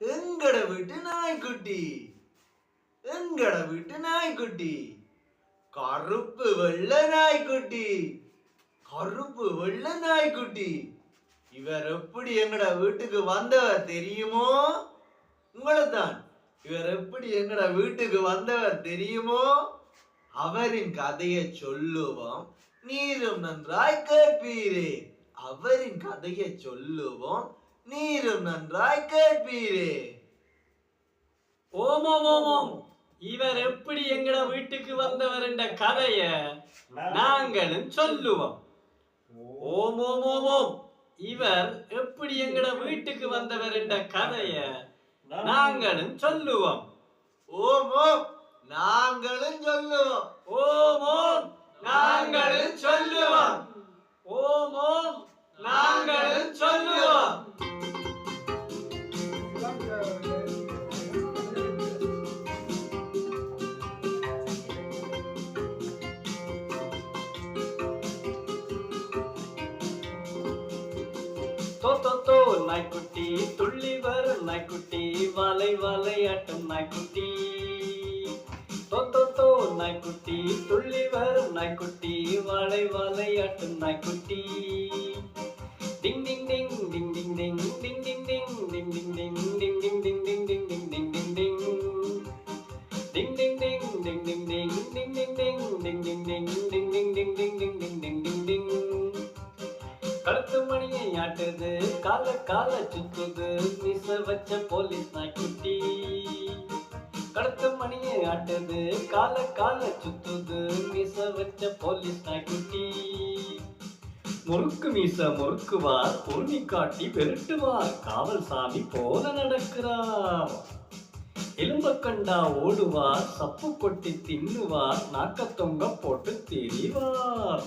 எங்கட வீட்டு நாய்க்குட்டி? எங்கட வீட்டு நாய்க்குட்டி? கருப்பு வெள்ள நாய்க்குட்டி. கருப்பு வெள்ளை நாய்க்குட்டி. இவர் எப்படி எங்கட வீட்டுக்கு வந்தவர் தெரியுமோ? உங்களை தான் இவர் எப்படி எங்கட வீட்டுக்கு வந்தவர் தெரியுமோ? அவரின் கதையை சொல்லுவோம். நீரும் நன்றாய் கேட்பீரே. அவரின் கதையை சொல்லுவோம். நீரும் நன்றாய் கேட்பீரே. ஓமோம் ஓமோம் இவர் எப்படி எங்கட வீட்டுக்கு வந்தவர் என்ற கதைய நாங்களும் சொல்லுவோம். ஓம் ஓம் ஓம் ஓம். இவர் எப்படி எங்கட வீட்டுக்கு வந்தவர் என்ற கதைய நாங்களும் சொல்லுவோம். ஓம் ஓம். நாங்களும் சொல்லுவோம். தோ நாய்க்குட்டி துள்ளி வரும் நாய்க்குட்டி வலை வலையாட்டும் நாய்க்குட்டி தோ நாய்க்குட்டி துள்ளி வரும் நாய்க்குட்டி வலை வலையாட்டும் நாய்க்குட்டி டிங் டிங் டிங் டிங் டிங் டிங் டிங் டிங் டிங் டிங் டிங் டிங் டிங் டிங் டிங் டிங் டிங் கழுத்து ஆட்டுது கால கால சுத்துது மிச வச்ச போலீஸ் நாய்க்குட்டி கடத்த மணியை ஆட்டுது கால கால சுத்துது மிச வச்ச போலீஸ் நாய்க்குட்டி முறுக்கு மீச முறுக்குவார் பொருணி காட்டி பெருட்டுவார் காவல் சாமி போல நடக்கிறார். எலும்ப கண்டா ஓடுவார் சப்பு கொட்டி தின்னுவார் நாக்க தொங்க போட்டு திரிவார்.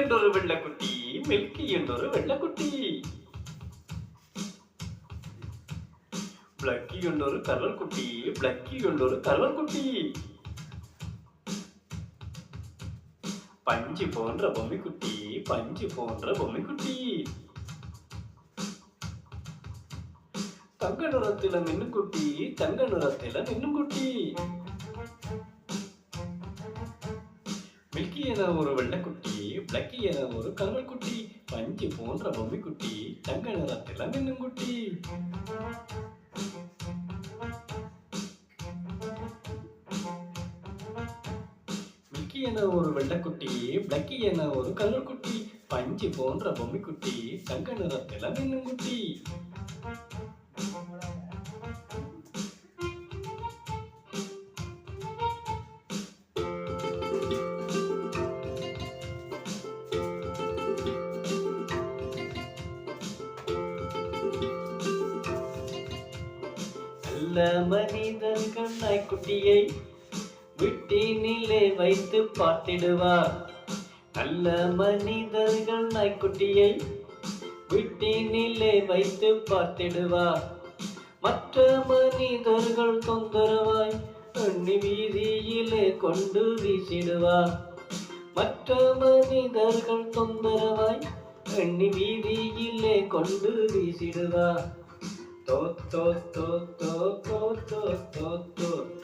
என்றொரு வெள்ளக்குட்டி மில்கி என்றொரு வெள்ளக்குட்டி. பிளக்கி என்றொரு கலர் குட்டி பிளக்கி என்றொரு கலர் குட்டி பஞ்சு போன்ற பொம்மை குட்டி பஞ்சு போன்ற பொம்மை குட்டி தங்க நிறத்தில நின்னு குட்டி தங்க நிறத்தில நின்னு குட்டி. மில்கி என ஒரு வெள்ளைக்குட்டி பிளக்கி என ஒரு கருவல் குட்டி பஞ்சு போன்ற பொம்மை குட்டி தங்க நிறத்தில் மின்னும் குட்டி. மில்கி என ஒரு வெள்ளைக்குட்டி பிளக்கி என ஒரு கருவல் குட்டி பஞ்சு போன்ற பொம்மை குட்டி தங்க நிறத்தில் மின்னும் குட்டி. நல்ல மனிதர்கள் நாய்க்குட்டியை விட்டினிலே வைத்து பார்த்திடுவார் நல்ல மனிதர்கள் நாய்க்குட்டியை விட்டினிலே வைத்து பார்த்திடுவார் மற்ற மனிதர்கள் தொந்தரவாய் எண்ணி வீதியிலே கொண்டு வீசிடுவார். மற்ற மனிதர்கள் தொந்தரவாய் எண்ணி வீதியிலே கொண்டு வீசிடுவார். to to to to to to to to